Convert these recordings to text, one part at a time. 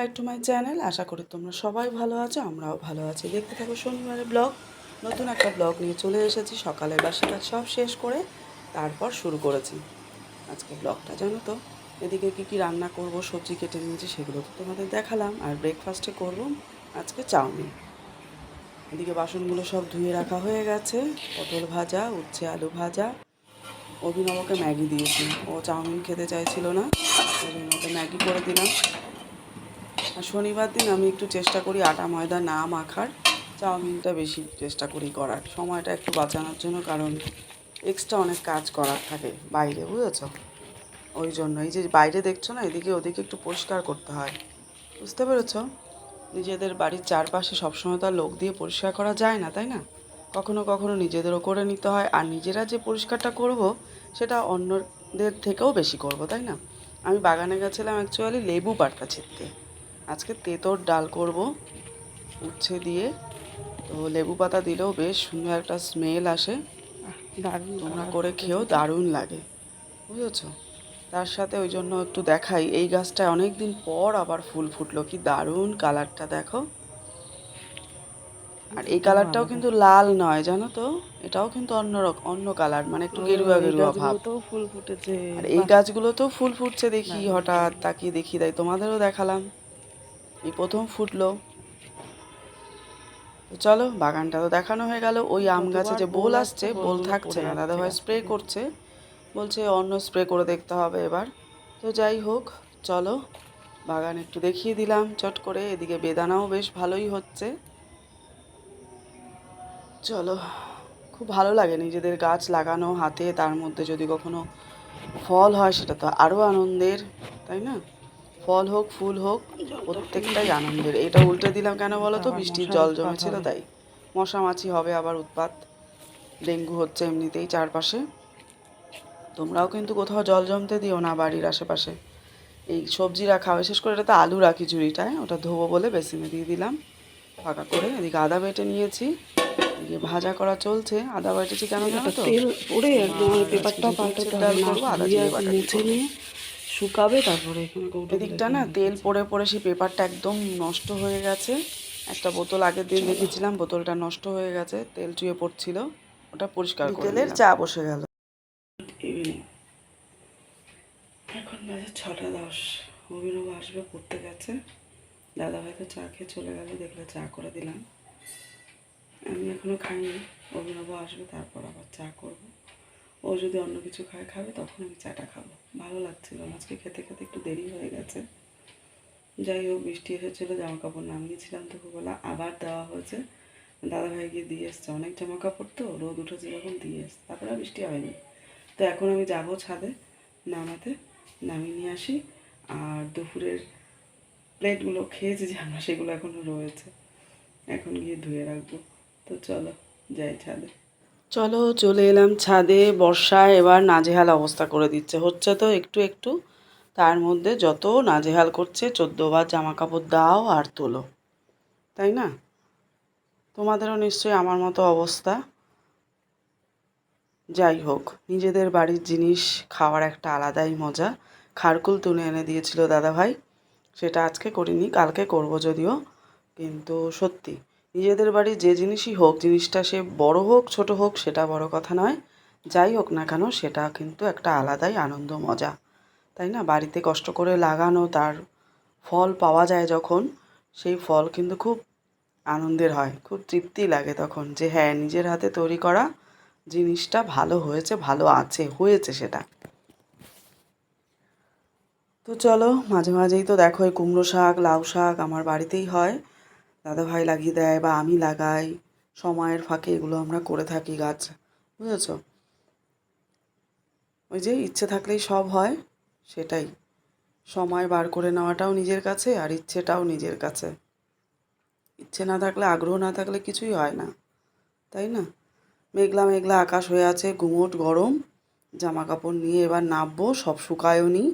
Back to my channel আশা করি তোমরা সবাই ভালো আছো, আমরাও ভালো আছি। দেখতে থাকো শনিবারের ব্লগ। নতুন একটা ব্লগ নিয়ে চলে এসেছি। সকালে বাসি কাজ সব শেষ করে তারপর শুরু করেছি। আজকে ব্লগটা জানো তো, এদিকে কী কী রান্না করব, সবজি কেটে নিয়েছি, সেগুলো তো তোমাদের দেখালাম। আর ব্রেকফাস্টে করব আজকে চাউমিন। এদিকে বাসনগুলো সব ধুয়ে রাখা হয়ে গেছে। পটল ভাজা, উচ্ছে আলু ভাজা। অভিনবকে ম্যাগি দিয়েছি। ও চাউমিন খেতে চাইছিল না ম্যাগি করে দিলাম। আর শনিবার দিন আমি একটু চেষ্টা করি আটা, ময়দা না মাখার। চাউমিনটা বেশি চেষ্টা করি করার। সময়টা একটু বাঁচানোর জন্য কারণ এক্সট্রা অনেক কাজ করার থাকে বাইরে, বুঝেছ? ওই জন্য। এই যে বাইরে দেখছ না, এদিকে ওদিকে একটু পরিষ্কার করতে হয়। বুঝতে পেরেছ? নিজেদের বাড়ির চারপাশে সবসময় তো আর লোক দিয়ে পরিষ্কার করা যায় না, তাই না? কখনো কখনো নিজেদেরও করে নিতে হয়। আর নিজেরা যে পরিষ্কারটা করব, সেটা অন্যদের থেকেও বেশি করব, তাই না? আমি বাগানে গেছিলাম অ্যাকচুয়ালি লেবু পাড়তা ছিটতে। আজকে তেঁতোর ডাল করব উচ্ছে দিয়ে। তো লেবু পাতা দিলেও বেশ সুন্দর একটা স্মেল আসে। দারুণ তোমরা করে খেয়েও দারুণ লাগে। বুঝেছ? তার সাথে ওই জন্য একটু দেখাই। এই গাছটায় অনেক দিন পর আবার ফুল ফুটলো। কি দারুণ কালারটা দেখো। আর এই কালারটাও কিন্তু লাল নয় জানো তো? এটাও কিন্তু অন্য রকম অন্য কালার মানে একটু গেরুয়া গেরুয়া ভাব। তো ফুল ফুটেছে। আর এই গাছগুলোতেও ফুল ফুটছে দেখি হঠাৎ তাকিয়ে দেখি। তাই তোমাদেরও দেখালাম। এই প্রথম ফুটলো। তো চলো বাগানটা তো দেখানো হয়ে গেল। ওই আম গাছে যে বোল আসছে বোল থাকছে না। দাদা ভাই স্প্রে করছে। বলছে অন্য স্প্রে করে দেখতে হবে এবার। তো যাই হোক চলো বাগান একটু দেখিয়ে দিলাম চট করে। এদিকে বেদানাও বেশ ভালোই হচ্ছে। চলো খুব ভালো লাগে নিজেদের গাছ লাগানো হাতে। তার মধ্যে যদি কখনো ফল হয় সেটা তো আরও আনন্দের তাই না? ফল হোক ফুল হোক প্রত্যেকটাই আনন্দের। এটা উল্টে দিলাম কেন বলো তো? বৃষ্টির জল জমেছিল তাই। মশা মাছি হবে আবার উৎপাত। ডেঙ্গু হচ্ছে এমনিতেই চারপাশে। তোমরাও কিন্তু কোথাও জল জমতে দিও না বাড়ির আশেপাশে। এই সবজি রাখা বিশেষ করে এটা তো আলু রাখি ঝুড়িটায় ওটা ধোবো বলে বেসিনে দিয়ে দিলাম। ফাঁকা করে এদিকে আদা বেটে নিয়েছি। এদিকে ভাজা করা চলছে। আদা বেটেছি কেন জানো তো? তেল পড়ে একদম পেপারটা ডাল করব, আদা দিয়ে বাটা নিয়ে শুকাবে তারপরে এদিকটা না তেল পড়ে পড়ে সেই পেপারটা একদম নষ্ট হয়ে গেছে। একটা বোতল আগের দিন দেখেছিলাম বোতলটা নষ্ট হয়ে গেছে তেল চুয়ে পড়ছিল। ওটা পরিষ্কার করে তেলের চা বসে গেল। এখন বাজে ছটা দশ। অভিনব আসবে পড়তে গেছে। দাদা ভাই তো চা খেয়ে চলে গেল দেখলে চা করে দিলাম। আমি এখনও খাইনি অভিনব আসবে তারপর আবার চা করব। ও যদি অন্য কিছু খায়, খাবে, তখন আমি চাটা খাব। ভালো লাগছিল আজকে খেতে খেতে একটু দেরি হয়ে গেছে। যাই হোক, বৃষ্টি এসেছিল জামা কাপড় নামিয়েছিলাম দুপুরবেলা। আবার দেওয়া হয়েছে। দাদা ভাই গিয়ে দিয়ে এসছে। অনেক জামা কাপড় তো? রোদ উঠেছে যখন, দিয়ে এসছে। তারপরে বৃষ্টি হয়নি। তো এখন আমি যাব ছাদে নামাতে, নামিয়ে নিয়ে আসি। আর দুপুরের প্লেটগুলো খেয়েছি যে আমরা, সেগুলো এখনও রয়েছে। এখন গিয়ে ধুয়ে রাখব। তো চলো, যাই ছাদে। চলো চলে এলাম ছাদে, বর্ষায় এবার নাজেহাল অবস্থা করে দিচ্ছে। হচ্ছে তো একটু একটু, তার মধ্যে যত নাজেহাল করছে, চোদ্দোবার জামা কাপড় দাও আর তোলো। তাই না? তোমাদেরও নিশ্চয়ই আমার মতো অবস্থা। যাই হোক, নিজেদের বাড়ির জিনিস খাওয়ার একটা আলাদাই মজা। খারকুল তুলে এনে দিয়েছিল দাদাভাই। সেটা আজকে করিনি, কালকে করব যদিও, কিন্তু সত্যি। নিজেদের বাড়ি যে জিনিসই হোক, জিনিসটা সে বড় হোক, ছোট হোক, সেটা বড় কথা নয়। যাই হোক না কেন, সেটা কিন্তু একটা আলাদাই আনন্দ, মজা। তাই না? বাড়িতে কষ্ট করে লাগানো, তার ফল পাওয়া যায় যখন, সেই ফল কিন্তু খুব আনন্দের হয়, খুব তৃপ্তি লাগে তখন যে হ্যাঁ নিজের হাতে তৈরি করা জিনিসটা ভালো হয়েছে, ভালো আছে, হয়েছে সেটা। তো চলো, মাঝে মাঝেই তো দেখো এই কুমড়ো শাক, লাউ শাক আমার বাড়িতেই হয়। দাদা ভাই লাগিয়ে দেয় বা আমি লাগাই। সময়ের ফাঁকে এগুলো আমরা করে থাকি গাছ, বুঝেছ? ওই যে ইচ্ছে থাকলেই সব হয়, সেটাই। সময় বার করে নেওয়াটাও নিজের কাছে আর ইচ্ছেটাও নিজের কাছে। ইচ্ছে না থাকলে, আগ্রহ না থাকলে কিছুই হয় না, তাই না? মেঘলা মেঘলা আকাশ হয়ে আছে, গুমোট গরম। জামা কাপড় নিয়ে এবার নামবো, সব শুকায়ও নি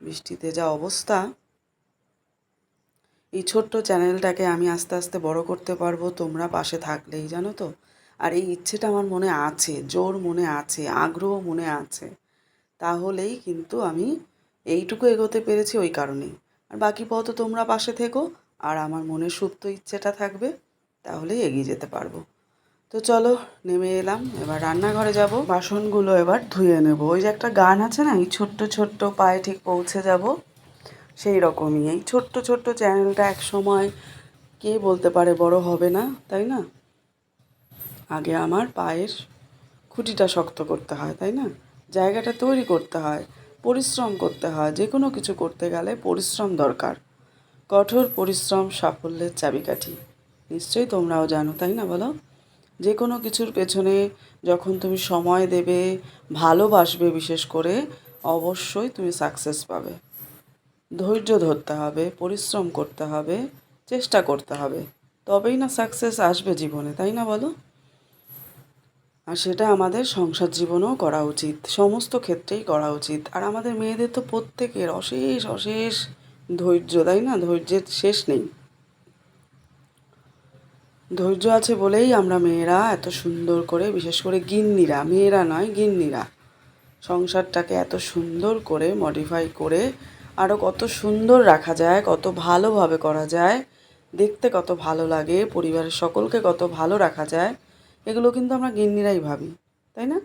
বৃষ্টিতে যা অবস্থা। এই ছোট্ট চ্যানেলটাকে আমি আস্তে আস্তে বড় করতে পারব তোমরা পাশে থাকলেই, জানো তো? আর এই ইচ্ছেটা আমার মনে আছে, জোর মনে আছে, আগ্রহ মনে আছে। তাহলেই কিন্তু আমি এইটুকু এগোতে পেরেছি ওই কারণেই। আর বাকি পথ তোমরা পাশে থেকো, আর আমার মনের সুপ্ত ইচ্ছেটা থাকবে, তাহলেই এগিয়ে যেতে পারব। তো চলো, নেমে এলাম। এবার রান্নাঘরে যাব। বাসনগুলো এবার ধুয়ে নেব। ওই যে একটা গান আছে না, এই ছোট্ট ছোট্ট পায়ে ঠিক পৌঁছে যাব। সেই রকমই। এই ছোট্ট ছোট্ট চ্যানেলটা এক সময় কে বলতে পারে বড় হবে না, তাই না? আগে আমার পায়ের খুঁটিটা শক্ত করতে হয়, তাই না? জায়গাটা তৈরি করতে হয়, পরিশ্রম করতে হয় যে কোনো কিছু করতে গেলে পরিশ্রম দরকার। কঠোর পরিশ্রম, সাফল্যের চাবিকাঠি। নিশ্চয়ই তোমরাও জানো, তাই না বলো? যে কোনো কিছুর পেছনে যখন তুমি সময় দেবে, ভালোবাসবে বিশেষ করে, অবশ্যই তুমি সাকসেস পাবে। ধৈর্য ধরতে হবে, পরিশ্রম করতে হবে, চেষ্টা করতে হবে। তবেই না সাকসেস আসবে জীবনে, তাই না বলো? আর সেটা আমাদের সংসার জীবনেও করা উচিত, সমস্ত ক্ষেত্রেই করা উচিত। আর আমাদের মেয়েদের তো প্রত্যেকের অশেষ অশেষ ধৈর্য, তাই না? ধৈর্যের শেষ নেই। ধৈর্য আছে বলেই আমরা মেয়েরা এত সুন্দর করে, বিশেষ করে গিন্নিরা, মেয়েরা নয়, গিন্নিরা, সংসারটাকে এত সুন্দর করে মডিফাই করে আরও কত সুন্দর রাখা যায়, কত ভালোভাবে করা যায়। দেখতে কত ভালো লাগে, পরিবারের সকলকে কত ভালো রাখা যায়। এগুলো কিন্তু আমরা গিন্নিরাই ভাবি, তাই না?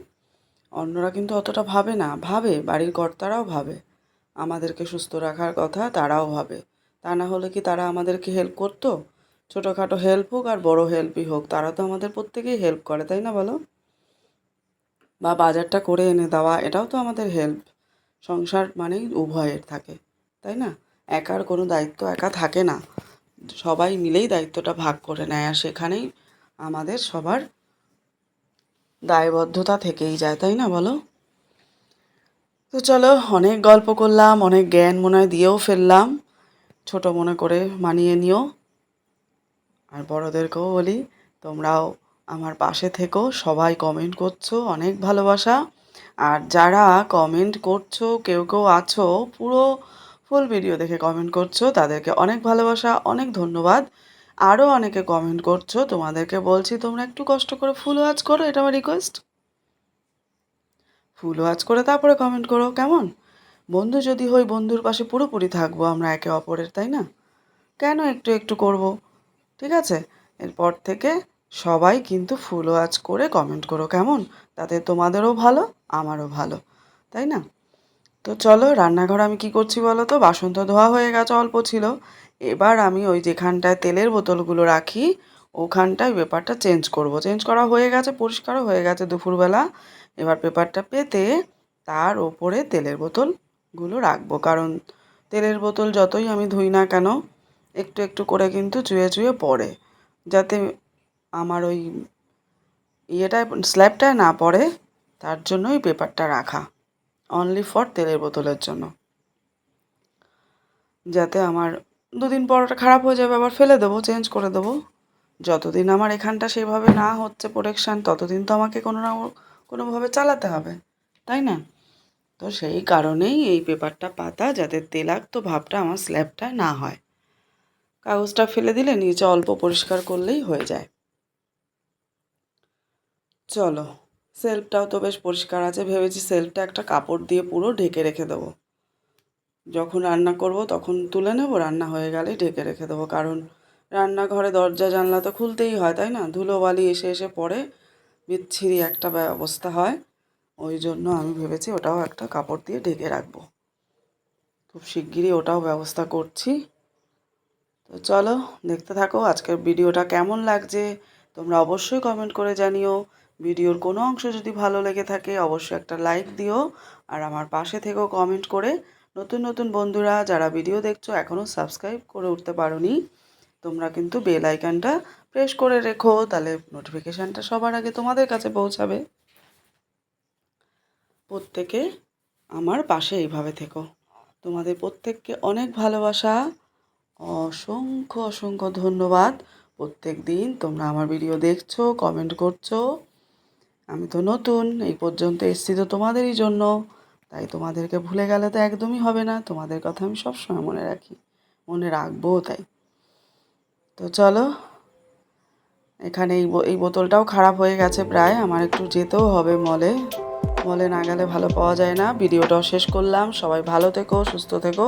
অন্যরা কিন্তু অতটা ভাবে না, ভাবে, বাড়ির কর্তারাও ভাবে। আমাদেরকে সুস্থ রাখার কথা তারাও ভাবে। তা না হলে কি তারা আমাদেরকে হেল্প করতো? ছোটোখাটো হেল্প হোক আর বড় হেল্পই হোক, তারা তো আমাদের প্রত্যেকেই হেল্প করে, তাই না বলো? বা বাজারটা করে এনে দেওয়া, এটাও তো আমাদের হেল্প সংসার মানেই উভয়ের থাকে, তাই না? একার কোনো দায়িত্ব একা থাকে না। সবাই মিলেই দায়িত্বটা ভাগ করে নেয়, আর সেখানেই আমাদের সবার দায়বদ্ধতা থেকেই যায়, তাই না বলো? তো চলো, অনেক গল্প করলাম, অনেক জ্ঞান মনে হয় দিয়েও ফেললাম। ছোট মনে করে মানিয়ে নিও। আর বড়দেরকেও বলি, তোমরাও আমার পাশে থেকো, সবাই কমেন্ট করছ, অনেক ভালোবাসা। আর যারা কমেন্ট করছ, কেউ কেউ আছো, পুরো ফুল ভিডিও দেখে কমেন্ট করছ, তাদেরকে অনেক ভালোবাসা, অনেক ধন্যবাদ। আরও অনেকে কমেন্ট করছ, তোমাদেরকে বলছি তোমরা একটু কষ্ট করে ফুল ওয়াচ করো, এটা আমার রিকোয়েস্ট ফুল ওয়াচ করে তারপরে কমেন্ট করো, কেমন? বন্ধু, যদি হই বন্ধুর পাশে পুরোপুরি থাকব, আমরা একে অপরের, তাই না? কেন একটু একটু করব? ঠিক আছে? এরপর থেকে সবাই কিন্তু ফুল ওয়াচ করে কমেন্ট করো কেমন? তাতে তোমাদেরও ভালো, আমারও ভালো, তাই না? তো চলো, রান্নাঘর আমি কি করছি বলো তো? বাসন তো ধোয়া হয়ে গেছে, অল্প ছিল। এবার আমি ওই যেখানটায় তেলের বোতলগুলো রাখি, ওখানটায় পেপারটা চেঞ্জ করব। চেঞ্জ করা হয়ে গেছে, পরিষ্কারও হয়ে গেছে দুপুরবেলা। এবার পেপারটা পেতে তার ওপরে তেলের বোতলগুলো রাখব। কারণ তেলের বোতল যতই আমি ধুই না কেন, একটু একটু করে কিন্তু চুয়ে চুয়ে পড়ে। যাতে আমার ওই ইয়েটায়, স্ল্যাবটায় না পড়ে, তার জন্যই পেপারটা রাখা। অনলি ফর তেলের বোতলের জন্য। যাতে আমার দুদিন পর ওটা খারাপ হয়ে যাবে, আবার ফেলে দেবো, চেঞ্জ করে দেবো। যতদিন আমার এখানটা সেভাবে না হচ্ছে প্রোটেকশান ততদিন তো আমাকে কোনো না কোনোভাবে চালাতে হবে, তাই না? তো সেই কারণেই এই পেপারটা পাতা, যাতে তেলাক্ত ভাবটা আমার স্ল্যাবটায় না হয়। কাগজটা ফেলে দিলে, নিচে অল্প পরিষ্কার করলেই হয়ে যায়। চলো, সেলফটাও তো বেশ পরিষ্কার আছে, ভেবেছি সেলফটা একটা কাপড় দিয়ে পুরো ঢেকে রেখে দেবো। যখন রান্না করব তখন তুলে নেব, রান্না হয়ে গেলেই ঢেকে রেখে দেবো, কারণ রান্নাঘরে দরজা, জানলা তো খুলতেই হয়, তাই না? ধুলোবালি এসে এসে পড়ে, বিচ্ছিরি একটা অবস্থা হয়। ওই জন্য আমি ভেবেছি ওটাও একটা কাপড় দিয়ে ঢেকে রাখব। খুব শিগগিরই ওটাও ব্যবস্থা করছি। তো চলো, দেখতে থাকো আজকের ভিডিওটা কেমন লাগছে, তোমরা অবশ্যই কমেন্ট করে জানিও। ভিডিওর কোনো অংশ যদি ভালো লেগে থাকে, অবশ্যই একটা লাইক দিও আর আমার পাশে থেকেও কমেন্ট করে। নতুন নতুন বন্ধুরা, যারা ভিডিও দেখছ এখনও সাবস্ক্রাইব করে উঠতে পারোনি, তোমরা কিন্তু বেল আইকনটা প্রেস করে রেখো, তাহলে নোটিফিকেশানটা সবার আগে তোমাদের কাছে পৌঁছাবে। প্রত্যেকে আমার পাশে এইভাবে থেকো। তোমাদের প্রত্যেককে অনেক ভালোবাসা, অসংখ্য অসংখ্য ধন্যবাদ। প্রত্যেক দিন তোমরা আমার ভিডিও দেখছ, কমেন্ট করছ। আমি তো নতুন, এই পর্যন্ত এসছি তো তোমাদেরই জন্য। তাই তোমাদেরকে ভুলে গেলে তো একদমই হবে না। তোমাদের কথা আমি সবসময় মনে রাখি, মনে রাখব তাই। তো চলো, এখানে এই এই বোতলটাও খারাপ হয়ে গেছে প্রায়। আমার একটু যেতেও হবে মলে। মলে না গেলে ভালো পাওয়া যায় না। ভিডিওটাও শেষ করলাম। সবাই ভালো থেকো, সুস্থ থেকো।